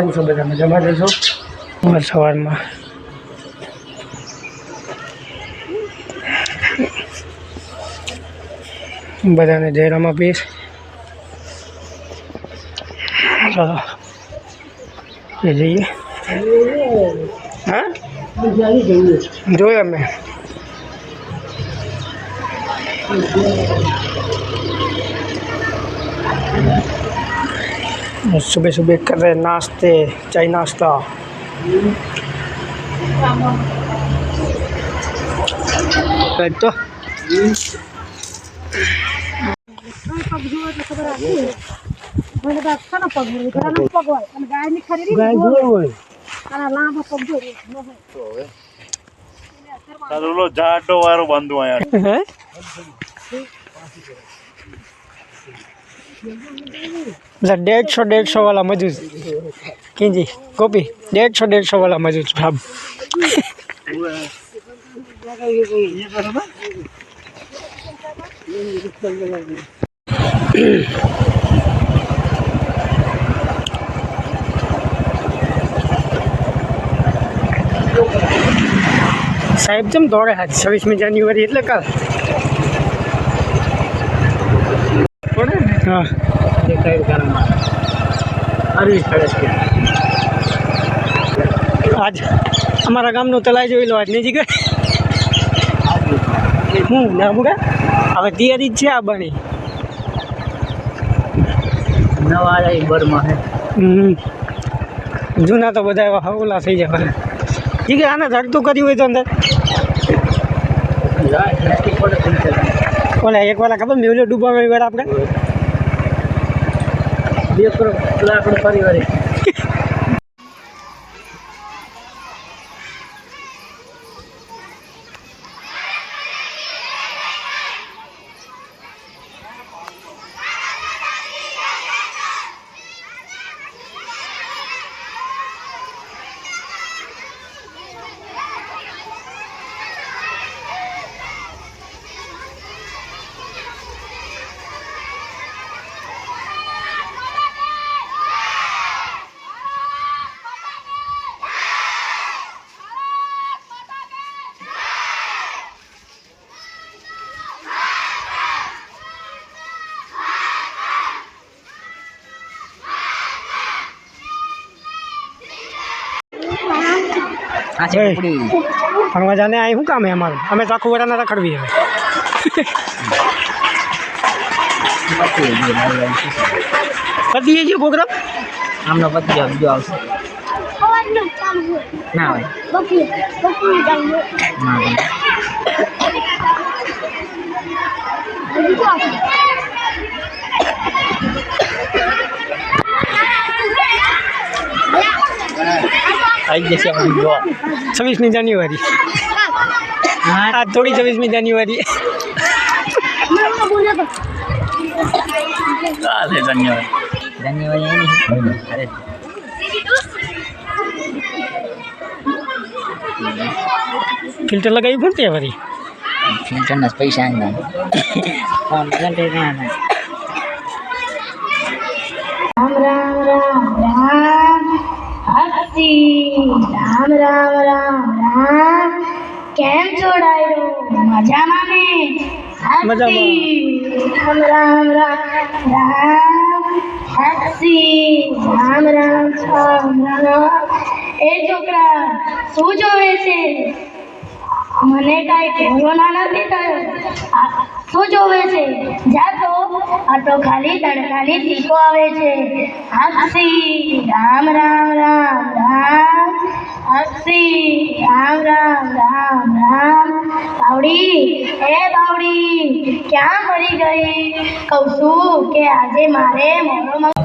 કેમ છો બધા મજામાં રહેશો ઉમર સવારમાં બધાને જયરામાં પીશ ચલો એ જઈએ હા જોયા મેં Thank you. सुबह सुबह कर रहे नाश्ते चाय नाश्ता तो, तो जाडो वारो बंदो आया मतलब डेढ़ सौ डेढ़ सौ वाला मजूज कि जी कॉपी डेढ़ सौ डेढ़ सौ वाला मजूज साहब સાહેબ જેમ દોડે હાથ છવ્વીસમી જાન્યુઆરી એટલે કાલ હા આજ અમારા ગામનું તલાઈ જોઈ લો આજ નહીં ગઈ હું ના મુગા હવે તૈયારી છે આ બની નવા આયા જૂના તો બધા એવા હવલા થઈ જવાના ઠીક આને ધડતું કર્યું હોય તો અંદર ઓલા એક વાર ખબર મેળ્યો ડૂબાવે વાર આપણે બે કરોડ લાખ રૂપિયા हनुमान जाने आई हूँ काम है हमारा हमें तो खुबरा ना रखड़ भी है कति है जी प्रोग्राम हम लोग बत जाओ जाओ ना भाई बकरी बकरी डाल ना भाई आई जैसे हाँ, हमारी दुआ हाँ, हाँ। छब्बीसवीं जनवरी आज थोड़ी छब्बीसवीं जनवरी फिल्टर लगाई फूलते है भरी फिल्टर ना पैसा है राम राम राम राम हसी રામ રામ રામ રામ કેમ જોડાયો મજામાં ને હસી રામ રામ રામ રામ હસી રામ રામ રામ રામ એ છોકરા શું જોવે છે મને કાંઈ કોરોના નથી થયો શું જોવે છે જા તો આ તો ખાલી તડકાની ટીકો આવે છે હાસી રામ રામ રામ રામ હસી રામ રામ રામ રામ બાવડી હે બાવડી ક્યાં મરી ગઈ કહું છું કે આજે મારે મોનો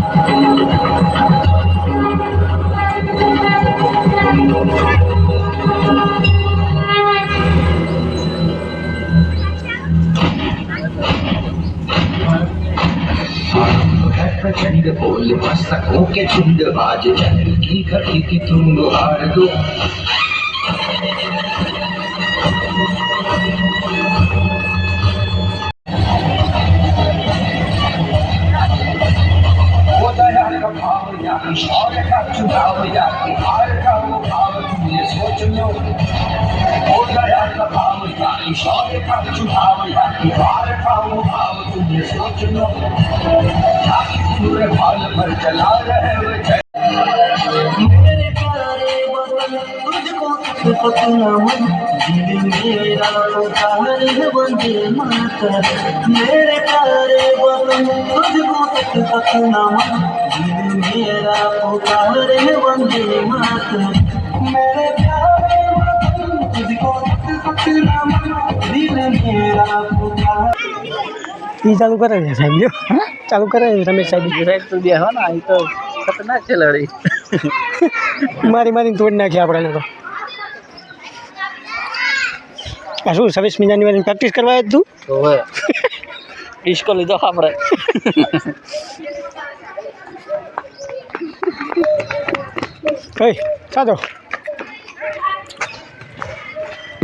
Thank सकों के बाज चंद्र की घड़ी की तुम हार दो और का चुनाव जाके हार का वो भाव तुमने सोच लो हो गया का भाव जाके शौर्य का चुनाव जाके का भाव चला रहे मेरा उतार बंदे माता मेरे तारे बदन तुझको तक पतना दिल मेरा उतार बंदे मात मेरे प्यारे बदन तुझको तक पतना दिल मेरा पुकार हाँ, એ ચાલુ કરે છે સાહેબ જો ચાલુ કરે છે રમેશ સાહેબ સાહેબ તો બે હો ને એ તો ખતરનાક છે લડી મારી મારીને તોડી નાખી આપણે તો આ શું છવ્વીસ જાન્યુઆરીની પ્રેક્ટિસ કરવા જ તું ડિસ્કો લીધો આપણે કઈ સાધો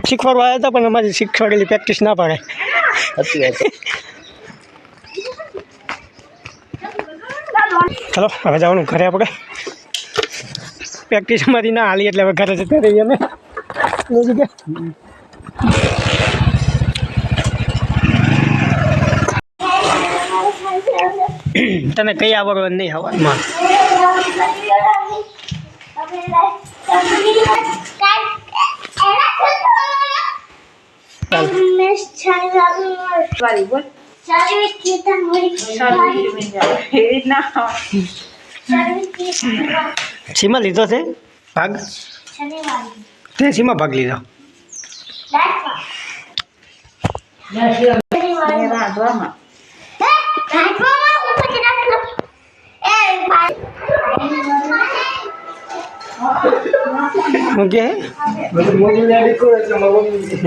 શીખવાડવા આવ્યા હતા પણ અમારી શીખવાડેલી પ્રેક્ટિસ ના પાડે हेलो अब जावनु घरे આપણે પ્રેક્ટિસમાંથી ના આલી એટલે ઘરે જતે રે અહીંયાને તને કઈ આવડવું નઈ હવા માં હવે કાઈ એના ખુદમાં મેસ છાઈવારી બો સીમા લીધો છે ભાગ તે સીમા ભાગ લીધો ઓકે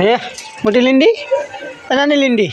હે મોટી લીંડી નાની લીંડી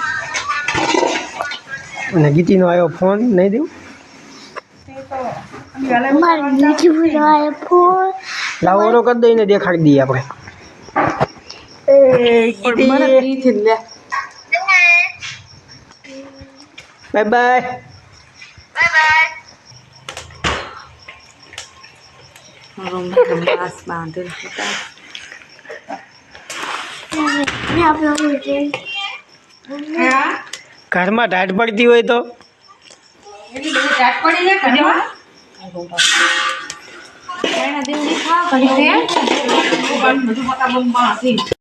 અને ગીતીનો આવ્યો ફોન નહીં દેવું લાવો કરી દઈને દેખાડી દઈએ આપણે બાય બાય બાય ઘરમાં ટાટ પડતી હોય તો